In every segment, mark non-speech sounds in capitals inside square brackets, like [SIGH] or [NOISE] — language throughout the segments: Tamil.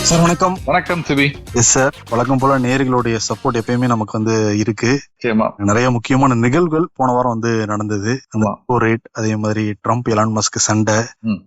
சார் வணக்கம். வணக்கம் சிவி எஸ் சார். வழக்கம் போல நேர்களுடைய சப்போர்ட் எப்பயுமே நமக்கு வந்து இருக்கு. நிறைய முக்கியமான நிகழ்வுகள் போன வாரம் வந்து நடந்தது. ரேட் அதே மாதிரி ட்ரம்ப் எலான் மஸ்க் சண்டை.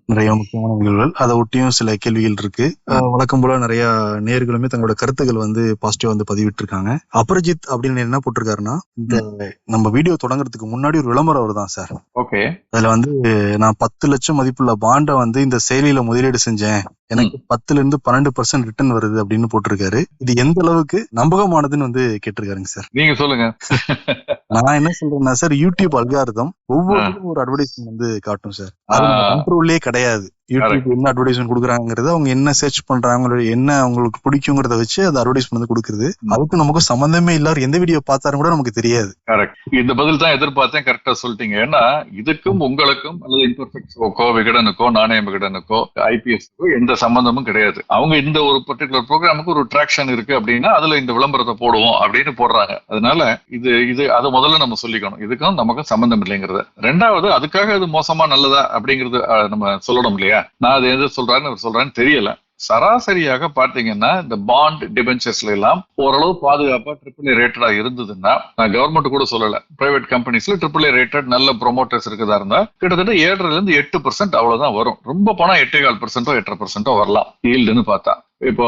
நிறைய முக்கியமான நிகழ்வுகள். அதை ஒட்டியும் சில கேள்விகள் இருக்கு. வழக்கம் போல நிறைய நேர்களுமே தங்களோட கருத்துக்கள் வந்து பாசிட்டிவா வந்து பதிவிட்டு இருக்காங்க அபரிஜித் அப்படின்னு என்ன போட்டிருக்காருன்னா இந்த நம்ம வீடியோ தொடங்குறதுக்கு முன்னாடி ஒரு விளம்பரம் வருதான் சார். ஓகே. அதுல வந்து நான் பத்து லட்சம் மதிப்புள்ள பாண்டை வந்து இந்த செயலியில முதலீடு செஞ்சேன். எனக்கு பத்துல இருந்து பன்னெண்டு பர்சன்ட் ரிட்டர்ன் வருது அப்படின்னு போட்டிருக்காரு. இது எந்த அளவுக்கு? நம்பகமானதுன்னு வந்து கேட்டிருக்காருங்க சார். நீங்க சொல்லுங்க. நான் என்ன சொல்றேன்னா சார் யூடியூப் அல்காரதம் ஒவ்வொருத்தரும் ஒரு அட்வர்டைஸ்மெண்ட் வந்து காட்டும் சார். அது. கண்ட்ரோல்லே கிடையாது. யூடியூப் என்ன அட்வர்டைஸ்மெண்ட் கொடுக்குறாங்கிறது அவங்க என்ன சர்ச் பண்றாங்க என்ன அவங்களுக்கு பிடிக்குங்கிறத வச்சு அந்த அட்வர்டைஸ்மெண்ட் கொடுக்குறது. அதுக்கு நமக்கு சம்பந்தமே இல்லாத எந்த வீடியோ பார்த்தாலும் கூட நமக்கு தெரியாது. கரெக்ட் இந்த பதில் தான் எதிர்பார்த்தேன் கரெக்டா சொல்லிட்டீங்க. ஏன்னா இதுக்கும் உங்களுக்கும் அல்லது இன்பர்ஃபெக்ட்ஸுக்கோ விகடனுக்கோ நாணய விகடனுக்கோ ஐபிஎஸ்க்கோ எந்த சம்பந்தமும் கிடையாது. அவங்க இந்த ஒரு பர்டிகுலர் ப்ரோக்ராமுக்கு ஒரு ட்ராக்ஷன் இருக்கு அப்படின்னா அதுல இந்த விளம்பரத்தை போடுவோம் அப்படின்னு போடுறாங்க. அதனால இது இது அதை முதல்ல நம்ம சொல்லிக்கணும். இதுக்கும் நமக்கும் சம்பந்தம் இல்லைங்கிறது. ரெண்டாவது அதுக்காக அது மோசமா நல்லதா அப்படிங்கிறது நம்ம சொல்லணும் இல்லையா? நான் அது எது சொல்றான்னு அவர் சொல்றான்னு தெரியல. சராசரியாக பாத்தீங்கன்னா இந்த பாண்ட் டிபென்சர்ஸ்ல எல்லாம் ஓரளவு பாதுகாப்பா ட்ரிபிள் ஏ ரேட்டடா இருந்ததுன்னா நான் கவர்மெண்ட் கூட சொல்லல. பிரைவேட் கம்பெனிஸ்ல ட்ரிபிள் ஏ ரேட்டட் நல்ல ப்ரொமோட்டர்ஸ் இருக்கதா இருந்தா கிட்டத்தட்ட ஏழரைல இருந்து எட்டு பர்சன்ட் அவ்வளவுதான் வரும். ரொம்ப பணம் எட்டே கால் பர்சன்டோ எட்டரை பர்சன்டோ வரலாம். ஈல்டுன்னு பார்த்தா. இப்போ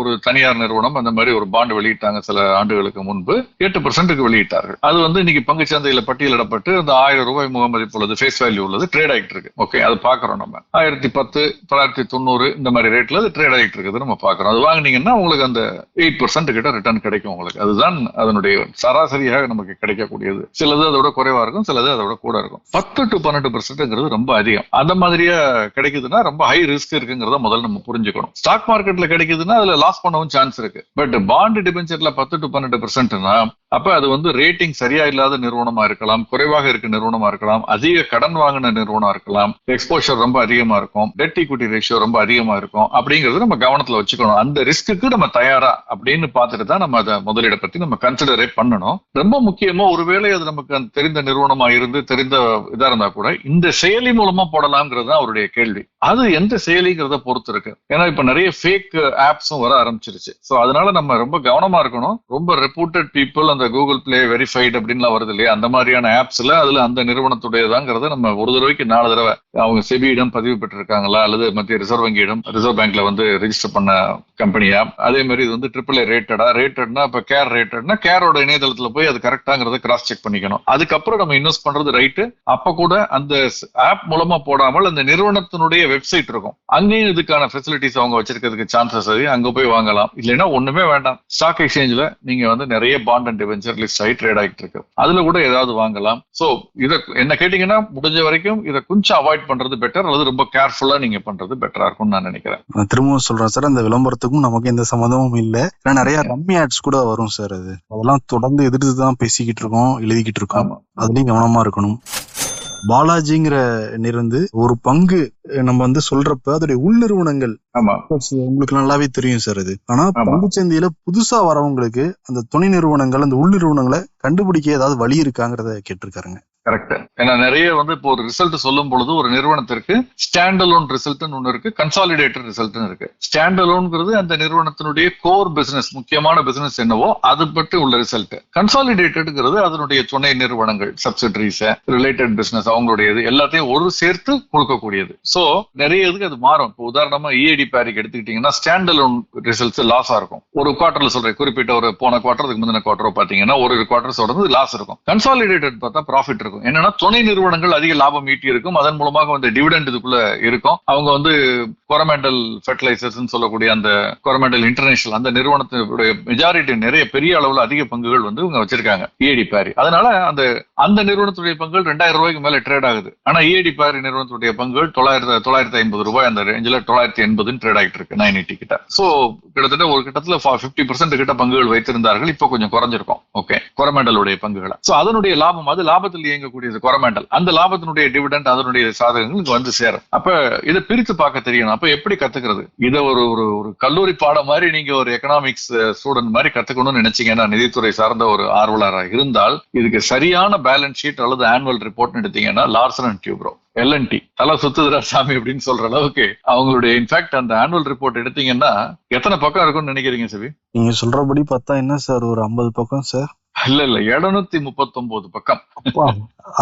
ஒரு தனியார் நிறுவனம் அந்த மாதிரி ஒரு பாண்ட் வெளியிட்டாங்க சில ஆண்டுகளுக்கு முன்பு. எட்டு பர்சன்ட்டுக்கு வெளியிட்டார்கள். அது வந்து இன்னைக்கு பங்கு சந்தையில பட்டியலிடப்பட்டு அந்த ஆயிரம் ரூபாய் முகமதிப்பு உள்ளது ஃபேஸ் வேல்யூ உள்ளது ட்ரேட் ஆகிட்டு இருக்கு. ஓகே அது பாக்குறோம் நம்ம. ஆயிரத்தி பத்து தொள்ளாயிரத்தி தொண்ணூறு இந்த மாதிரி ரேட்ல அது ட்ரேட் ஆகிட்டு இருக்குது நம்ம பாக்குறோம் அது வாங்குனீங்கன்னா உங்களுக்கு அந்த எயிட் பர்சன்ட் கிட்ட ரிட்டர்ன் கிடைக்கும் உங்களுக்கு. அதுதான் அதனுடைய சராசரியாக நமக்கு கிடைக்கக்கூடியது. சிலது அதோட குறைவா இருக்கும் சிலது அதோட கூட இருக்கும். பத்து டு பன்னெண்டு பர்சன்ட்ங்கிறது ரொம்ப அதிகம். அந்த மாதிரியா கிடைக்குதுன்னா ரொம்ப ஹை ரிஸ்க் இருக்குங்கிறத முதல்ல நம்ம புரிஞ்சுக்கணும். ஸ்டாக் மார்க்கெட் மார்க்கெட்ல கிடைக்குதுன்னா அதுல லாஸ் பண்ணவும் சான்ஸ் இருக்கு. பட் பாண்ட் டிபென்ச்சர்ல பத்து டு பன்னெண்டு பெர்சென்ட்னா அப்ப அது வந்து ரேட்டிங் சரியா இல்லாத நிறுவனமா இருக்கலாம் குறைவாக இருக்க நிறுவனமா இருக்கலாம் அதிக கடன் வாங்கின நிறுவனம் இருக்கலாம் எக்ஸ்போஷர் ரொம்ப அதிகமா இருக்கும் டெட் ஈக்விட்டி ரேஷியோ ரொம்ப அதிகமா இருக்கும் அப்படிங்கறது நம்ம கவனத்துல வச்சுக்கணும். அந்த ரிஸ்க்கு நம்ம தயாரா அப்படின்னு பார்த்துட்டு தான் நம்ம அதை முதலீட பத்தி நம்ம கன்சிடரே பண்ணணும். ரொம்ப முக்கியமா ஒருவேளை அது நமக்கு தெரிந்த நிறுவனமா இருந்து தெரிந்த இதா இருந்தா கூட இந்த செயலி மூலமா போடலாம்ங்கிறது தான் அவருடைய கேள்வி. அது எந்த செயலிங்கிறத பொறுத்து இருக்கு. ஏன்னா இப்ப நிறைய ஃபேக் ஆப்ஸும் வர ஆரம்பிச்சிருச்சு. ஸோ அதனால நம்ம ரொம்ப கவனமா இருக்கணும். ரொம்ப ரெப்யூட்டட் பீப்புள் அந்த கூகுள் பிளே வெரிஃபைடு அப்படின்லாம் வருது இல்லையா? அந்த மாதிரியான ஆப்ஸ்ல அதுல அந்த நிறுவனத்துடையதாங்கிறத நம்ம ஒரு தடவைக்கு நாலு தடவை அவங்க செபியிடம் பதிவு பெற்றிருக்காங்களா? அல்லது மத்திய ரிசர்வ் வங்கியிடம் ரிசர்வ் பேங்க்ல வந்து ரெஜிஸ்டர் பண்ண கம்பெனியா அதே மாதிரி இது வந்து ட்ரிபிள் ஏ ரேட்டடா ரேட்டட்னா இப்ப கேர் ரேட்டட்னா கேரோட இணையதளத்துல போய் அது கரெக்டாங்கிறத கிராஸ் செக் பண்ணிக்கணும். அதுக்கப்புறம் நம்ம இன்வெஸ்ட் பண்றது ரைட்டு அப்ப கூட அந்த ஆப் மூலமா போடாமல் அந்த நிறுவனத்தினுடைய வெப்சைட் இருக்கும். அங்கேயும் இதுக்கான ஃபெசிலிட்டிஸ் அவங்க வச்சிருக்கிறதுக்கு சான்சஸ் அது அங்க போய் வாங்கலாம். இல்லைன்னா ஒண்ணுமே வேண்டாம். ஸ்டாக் எக்ஸ்சேஞ்சில் நீங்க வந்து நிறைய பாண்ட் அண்ட் டிவென்ச்சர் லிஸ்ட் ஆகி ட்ரேட் ஆகிட்டு இருக்கு. அதுல கூட ஏதாவது வாங்கலாம். சோ இத என்ன கேட்டீங்கன்னா முடிஞ்ச வரைக்கும் இதை கொஞ்சம் அவாய்ட் பண்றது பெட்டர் அல்லது ரொம்ப கேர்ஃபுல்லா நீங்க பண்றது பெட்டரா இருக்கும்னு நான் நினைக்கிறேன். நான் திரும்பவும் சொல்றேன் சார் அந்த விளம்பரத்துக்கும் நமக்கு எந்த சம்மந்தமும் இல்ல. ஏன்னா நிறைய ரம்மி ஆட்ஸ் கூட வரும் சார் அது. அதெல்லாம் தொடர்ந்து எதிர்த்து தான் பேசிக்கிட்டு இருக்கோம் எழுதிக்கிட்டு இருக்கோம். அதுலயும் கவனமா இருக்கணும். பாலாஜிங்கிற இருந்து ஒரு பங்கு நம்ம வந்து சொல்றப்ப அதோடைய உள் நிறுவனங்கள் ஆமா உங்களுக்கு நல்லாவே தெரியும் சார் அது ஆனா. பங்குச்சந்தையில புதுசா வரவங்களுக்கு அந்த துணை நிறுவனங்கள் அந்த உள் நிறுவனங்களை கண்டுபிடிக்க ஏதாவது வழி இருக்காங்கிறத கேட்டிருக்காருங்க. கரெக்ட் ஏன்னா நிறைய வந்து இப்போ ஒரு ரிசல்ட் சொல்லும் பொழுது ஒரு நிறுவனத்திற்கு ஸ்டாண்டலோன் ரிசல்ட்னு ஒன்று இருக்கு கன்சாலிடேட்டட் ரிசல்ட்னு இருக்கு. ஸ்டாண்டலோன்ங்கிறது அந்த நிறுவனத்தினுடைய கோர் பிசினஸ் முக்கியமான பிசினஸ் என்னவோ அது பற்றி உள்ள ரிசல்ட் கன்சாலிடேட்டட்ங்கிறது அதனுடைய துணை நிறுவனங்கள் சப்சிடரிஸ் ரிலேட்டட் பிசினஸ் அவங்களுடையது எல்லாத்தையும் ஒரு சேர்த்து கொடுக்கக்கூடியது. ஸோ நிறைய இதுக்கு அது மாறும். இப்போ உதாரணமா இஏடி பேரிக் எடுத்துக்கிட்டீங்கன்னா ஸ்டாண்டலோன் ரிசல்ட்ஸ் லாஸா இருக்கும். ஒரு குவார்டர்ல சொல்றேன் குறிப்பிட்ட ஒரு போன குவார்டருக்கு முந்தின குவார்டரோ பாத்தீங்கன்னா ஒரு குவார்டர் சொல்றது லாஸ் இருக்கும். கன்சாலிடேட்டட் பார்த்தா ப்ராஃபிட் இருக்கும். என்னன்னா துணை நிறுவனங்கள் அதிக லாபம் ஈட்டி இருக்கும் அதன் மூலமாக வந்து டிவிடெண்ட் இதுக்குள்ள இருக்கும். அவங்க வந்து கொரமெண்டல் ஃபெர்டிலைசர்ஸ் சொல்லக்கூடிய அந்த கொரமெண்டல் இன்டர்நேஷனல் அந்த நிறுவனத்தினுடைய மெஜாரிட்டி நிறைய பெரிய அளவுல அதிக பங்குகள் வந்து இவங்க வச்சிருக்காங்க இஏடி பாரி அதனால அந்த அந்த நிறுவனத்துடைய பங்குகள் ரெண்டாயிரம் ரூபாய்க்கு மேல ட்ரேட் ஆகுது. ஆனா இஏடி பாரி நிறுவனத்துடைய பங்குகள் தொள்ளாயிரத்தி தொள்ளாயிரத்தி ஐம்பது ரூபாய் அந்த ரேஞ்சில் தொள்ளாயிரத்தி எண்பதுன்னு ட்ரேட் ஆகிட்டு இருக்கு நைன் எயிட்டி கிட்ட. சோ கிட்டத்தட்ட ஒரு கிட்டத்துல பிப்டி பர்சன்ட் கிட்ட பங்குகள் வைத்திருந்தார்கள். இப்போ கொஞ்சம் குறைஞ்சிருக்கும். ஓகே கொரமெண்டலுடைய பங்குகளை. சோ அதனுடைய லாபம் அது லாபத்தில் இயங்க அப்படிங்கக்கூடியது கொரமண்டல். அந்த லாபத்தினுடைய டிவிடெண்ட் அதனுடைய சாதகங்கள் இங்க வந்து சேரும். அப்ப இதை பிரித்து பார்க்க தெரியணும் அப்ப எப்படி கத்துக்கிறது? இதை ஒரு ஒரு ஒரு கல்லூரி பாடம் மாதிரி நீங்க ஒரு எக்கனாமிக்ஸ் ஸ்டூடெண்ட் மாதிரி கத்துக்கணும்னு நினைச்சீங்கன்னா நிதித்துறை சார்ந்த ஒரு ஆர்வலராக இருந்தால் இதுக்கு சரியான பேலன்ஸ் ஷீட் அல்லது ஆனுவல் ரிப்போர்ட் எடுத்தீங்கன்னா Larsen and Toubro L and T தலை சுத்துதுரா சாமி அப்படின்னு சொல்ற அளவுக்கு அவங்களுடைய இன்ஃபேக்ட் அந்த ஆனுவல் ரிப்போர்ட் எடுத்தீங்கன்னா எத்தனை பக்கம் இருக்கும்னு நினைக்கிறீங்க சபி? நீங்க சொல்றபடி பார்த்தா என்ன சார்? ஒரு ஐம்பது பக்கம் சார். இல்ல இல்ல. எழுநூத்தி முப்பத்தி பக்கம்.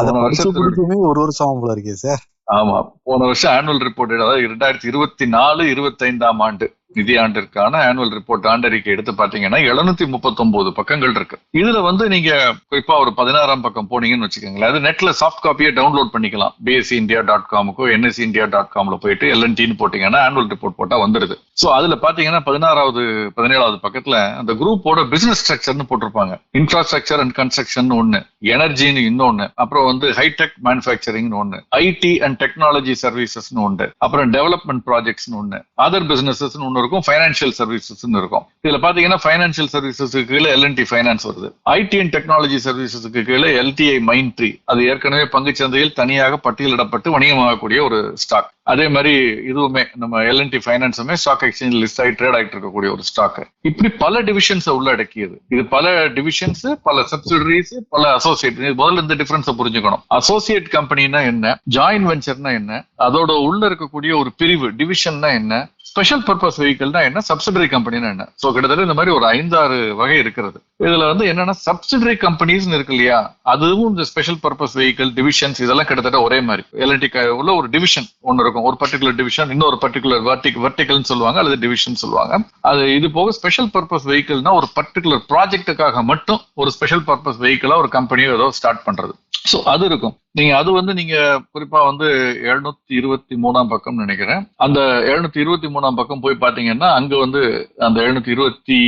வருஷத்துல- முடிக்குமே ஒரு வருஷம் ஆகும் போல இருக்கே சார் ஆமா. போன வருஷம் ஆனுவல் ரிப்போர்ட் அதாவது இரண்டாயிரத்தி இருபத்தி நாலு இருபத்தி ஐந்தாம் ஆண்டு. நிதியாண்டிற்கான ஆனுவல் ரிப்போர்ட் ஆண்டறிக்கை எடுத்து பாத்தீங்கன்னா எழுநூத்தி முப்பத்தி பக்கங்கள் இருக்கு. இதுல வந்து நீங்க குறிப்பா ஒரு பதினாறாம் பக்கம் போனீங்கன்னு வச்சுக்கோங்களேன். அது நெட்ல சாஃப்ட் காப்பியை டவுன்லோட் பண்ணிக்கலாம். பிஎஸ்சி இந்தியா டாட் காமுக்கோ என்எஸ்சி இந்தியா டாட் காம்ல போயிட்டு எல்என்டின்னு போட்டீங்கன்னா ஆனுவல் ரிப்போர்ட் போட்டா வந்துருது. சோ அதுல பாத்தீங்கன்னா பதினாறாவது பதினேழாவது பக்கத்துல அந்த குரூப்போட பிசினஸ் ஸ்ட்ரக்சர்னு போட்டிருப்பாங்க. இன்ஃப்ராஸ்ட்ரக்சர் அண்ட் கன்ஸ்ட்ரக்ஷன் ஒண்ணு எனர்ஜின்னு இன்னொன்னு அப்புறம் வந்து ஹைடெக் மேனுஃபேக்சரிங் ஒண்ணு ஐடி அண்ட் டெக்னாலஜி சர்வீசஸ் ஒன்று அப்புறம் டெவலப்மெண்ட் ப்ராஜெக்ட்ஸ் ஒண்ணு அதர் பிசினஸஸ் ஒன்று இருக்கும் ஃபைனான்சியல் சர்வீசஸ் இருக்கும். இதுல பாத்தீங்கன்னா ஃபைனான்சியல் சர்வீசஸ்க்கு கீழே எல்என்டி ஃபைனான்ஸ் வருது. ஐடி அண்ட் டெக்னாலஜி சர்வீசஸ்க்கு கீழே எல்டிஐ மைண்ட் ட்ரீ அது ஏற்கனவே பங்குச்சந்தையில் தனியாக பட்டியலிடப்பட்டு வணிகமாகக்கூடிய ஒரு ஸ்டாக் அதே மாதிரி இதுவுமே நம்ம எல்என்டி ஃபைனான்ஸுமே ஸ்டாக் எக்ஸ்சேஞ்ச் லிஸ்ட் ஆகி ட்ரேட் ஆகிட்டு இருக்கக்கூடிய ஒரு ஸ்டாக் இப்படி பல டிவிஷன்ஸை உள்ளடக்கியது. இது பல டிவிஷன்ஸ் பல சப்சிடரிஸ் பல அசோசியேட் முதல்ல இந்த டிஃபரன்ஸை புரிஞ்சுக்கணும். அசோசியேட் கம்பெனினா என்ன? ஜாயின்ட் வெஞ்சர்னா என்ன? அதோட உள்ள இருக்கக்கூடிய ஒரு பிரிவு டிவிஷன்னா என்ன? ஸ்பெஷல் பர்பஸ் வெஹிக்கிள்னா என்ன? சப்சிடரி கம்பெனினா என்ன? சோ கிட்டத்தட்ட இந்த மாதிரி ஒரு ஐந்தாறு வகை இருக்கிறது. இதுல வந்து என்னன்னா சப்சிடரி கம்பெனிஸ் இருக்கு இல்லையா? அதுவும் இந்த ஸ்பெஷல் பர்பஸ் வெஹிக்கிள் டிவிஷன்ஸ் இதெல்லாம் கிட்டத்தட்ட ஒரே மாதிரி. எல்என்டி உள்ள ஒரு டிவிஷன் ஒன்னு இருக்கும். ஒரு பர்டிகுலர் டிவிஷன் இன்னொரு பர்டிகுலர் வர்டிக் வெர்டிகல்னு சொல்லுவாங்க அல்லது டிவிஷன் சொல்லுவாங்க. அது இது போக ஸ்பெஷல் பர்பஸ் வெஹிக்கிள்னா ஒரு பர்டிகுலர் ப்ராஜெக்ட்டுக்காக மட்டும் ஒரு ஸ்பெஷல் பர்பஸ் வெஹிக்கிளா ஒரு கம்பெனியோ ஏதோ ஸ்டார்ட் பண்றது. சோ அது இருக்கும். நீங்க அது வந்து நீங்க குறிப்பா வந்து எழுநூத்தி இருபத்தி மூணாம் பக்கம் நினைக்கிறேன். அந்த எழுநூத்தி இருபத்தி மூணாம் பக்கம் போய் பாத்தீங்கன்னா அங்க வந்து அந்த எழுநூத்தி இருபத்தி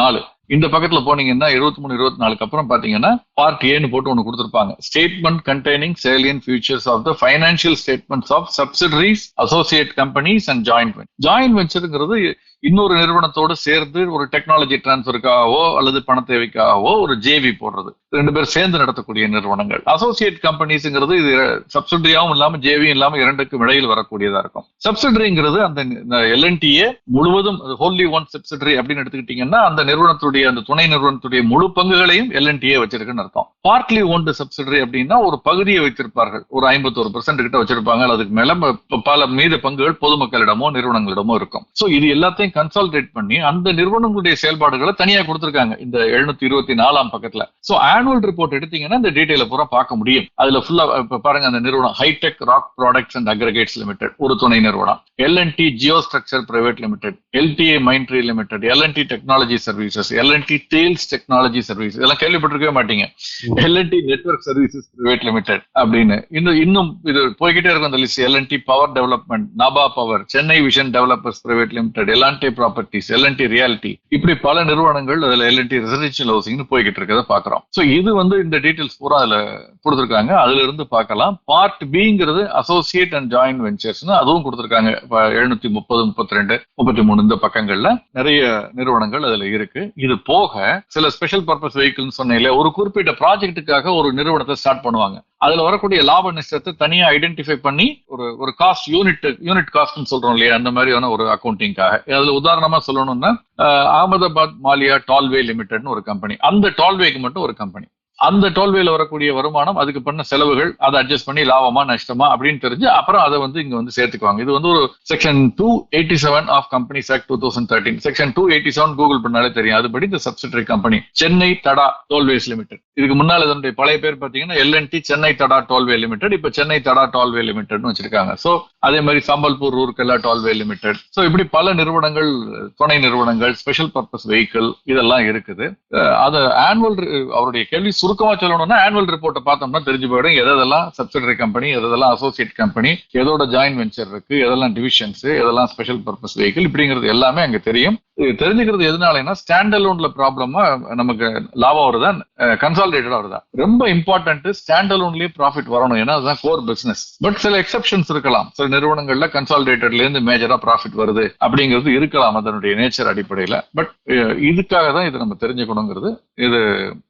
நாலு. இந்த பக்கத்துல போனீங்கன்னா இருபத்தி மூணு இருபத்தி நாலுக்கு அப்புறம் பாத்தீங்கன்னா பார்ட் ஏன்னு போட்டு ஒண்ணு கொடுத்துருப்பாங்க. Statement containing salient features of the financial statements of subsidiaries associate companies and joint venture joint வெஞ்சருங்கிறது இன்னொரு நிறுவனத்தோடு சேர்ந்து ஒரு டெக்னாலஜி டிரான்ஸ்ஃபருக்காகவோ அல்லது பண தேவைக்காகவோ ஒரு ஜேவி போடுறது. ரெண்டு பேர் சேர்ந்து நடத்தக்கூடிய நிறுவனங்கள். அசோசியேட் கம்பெனிஸ்ங்கிறது இது சப்சிடரியாவும் இல்லாம ஜேவியும் இல்லாம இரண்டுக்கும் இடையில் வரக்கூடியதா இருக்கும். சப்சிடரிங்கிறது அந்த எல்என்டிஏ முழுவதும் ஹோல்லி ஒன் சப்சிடரி அப்படின்னு எடுத்துக்கிட்டீங்கன்னா அந்த நிறுவனத்துடைய அந்த துணை நிறுவனத்துடைய முழு பங்குகளையும் எல்என்டிஏ வச்சிருக்குன்னு அர்த்தம். பார்ட்லி ஓன்டு சப்சிடரி அப்படின்னா ஒரு பகுதியை வைத்திருப்பார்கள். ஒரு ஐம்பத்தோரு பெர்சென்ட் கிட்ட வச்சிருப்பாங்க. அதுக்கு மேல பல மீத பங்குகள் பொதுமக்களிடமோ நிறுவனங்களிடமோ இருக்கும். சோ இது எல்லாத்தையும் கன்சால்டேட் பண்ணி அந்த நிறுவனங்களுடைய செயல்பாடுகளை தனியா கொடுத்திருக்காங்க. இந்த எழுநூத்தி இருபத்தி நாலாம் பக்கத்துல. சோ ஆனுவல் ரிப்போர்ட் எடுத்தீங்கன்னா இந்த டீடைல பூரா பார்க்க முடியும். அதுல ஃபுல்லா இப்ப பாருங்க அந்த நிறுவனம் hi-tech rock products and aggregates limited ஒரு துணை நிறுவனம். L&T geostructure private limited LTA Mindtree limited L&T technology services L&T Thales technology service இதெல்லாம் கேள்விப்பட்டிருக்கவே மாட்டீங்க. L&T network services private limited அப்படின்னு. இன்னும் இன்னும் இது போய்கிட்டே இருக்கும் அந்த list L&T power development Nabha power Chennai vision developers private limited L&T properties L&T realty இப்படி பல நிறுவனங்கள் அதுல எல்என்டி ரெசிடென்ஷியல் ஹவுசிங்னு போய்கிட்டு இருக்கதை பாக்குறோம். சோ இது வந்து இந்த டீடைல்ஸ் பூரா அதுல கொடுத்துருக்காங்க. அதுல இருந்து பார்க்கலாம் பார்ட் பிங்கிறது அசோசியேட் அண்ட் ஜாயின்ட் வெஞ்சர்ஸ்னு அதுவும் கொடுத்துருக்காங்க. எழுநூத்தி முப்பது முப்பத்தி ரெண்டு முப்பத்தி மூணு இந்த பக்கங்கள்ல நிறைய நிறுவனங்கள் அதுல இருக்கு. இது போக சில ஸ்பெஷல் பர்பஸ் வெஹிக்கிள்னு சொன்னீங்களே ஒரு குறிப்பிட்ட ப்ராஜெக்ட்டுக்காக ஒரு நிறுவனத்தை ஸ்டார்ட் பண்ணுவாங்க. அதுல வரக்கூடிய லாப நஷ்டத்தை தனியா ஐடென்டிஃபை பண்ணி ஒரு ஒரு காஸ்ட் யூனிட் யூனிட் காஸ்ட்னு சொல்றோம் இல்லையா அந்த மாதிரியான ஒரு அக்கௌண்டிங்காக அதுல உதாரணமா சொல்லணும்னா அகமதாபாத் மாலியா டால்வே லிமிடெட்னு ஒரு கம்பெனி அந்த டால்வேக்கு மட்டும் ஒரு கம்பெனி அந்த டோல்வேல வரக்கூடிய வருமானம் அதுக்கு பண்ண செலவுகள் அதை அட்ஜஸ்ட் பண்ணி லாபமா நஷ்டமா அப்படின்னு தெரிஞ்சு அப்புறம் அதை வந்து இங்க வந்து சேர்த்துக்குவாங்க. இது வந்து ஒரு section two eighty seven of companies act two thousand thirteen section two eighty seven Google பண்ணாலே தெரியும். அதுபடி இந்த subsidiary company Chennai Tada tollways limited இதுக்கு முன்னால் இதனுடைய பழைய பேர் பாத்தீங்கன்னா L and T Chennai Tada tollway limited இப்ப சென்னை தடா டோல்வே லிமிடெட்னு வச்சிருக்காங்க. சோ அதே மாதிரி Sambalpur Rourkela tollway limited so இப்படி பல நிறுவனங்கள் துணை நிறுவனங்கள் ஸ்பெஷல் பர்பஸ் வெஹிக்கிள் இதெல்லாம் இருக்குது. அது ஆனுவல் அவருடைய கேள்வி சுருக்கமா சொல்லணும்னா ஆனுவல் ரிப்போர்ட்டை பார்த்தோம்னா தெரிஞ்சு போயிடும். எதெல்லாம் சப்சிடரி கம்பெனி எதெல்லாம் அசோசியேட் கம்பெனி எதோட ஜாயின் வெஞ்சர் இருக்கு எதெல்லாம் டிவிஷன்ஸ் எதெல்லாம் ஸ்பெஷல் பர்பஸ் வெஹிக்கிள் இப்படிங்கிறது எல்லாமே அங்க தெரியும். இது தெரிஞ்சுக்கிறது எதனாலனா ஸ்டாண்ட் அலோன்ல ப்ராப்ளமா நமக்கு லாபம் வருதா கன்சாலிடேட்டடா வருதா ரொம்ப இம்பார்ட்டன்ட் ஸ்டாண்ட் அலோன்லயே ப்ராஃபிட் வரணும். ஏன்னா அதுதான் கோர் பிசினஸ் பட் சில எக்ஸப்ஷன்ஸ் இருக்கலாம். சில நிறுவனங்கள்ல கன்சாலிடேட்டட்ல இருந்து மேஜரா ப்ராஃபிட் வருது அப்படிங்கிறது இருக்கலாம் அதனுடைய நேச்சர் அடிப்படையில. பட் இதுக்காக தான் இதை நம்ம தெரிஞ்சுக்கணுங்கிறது. இது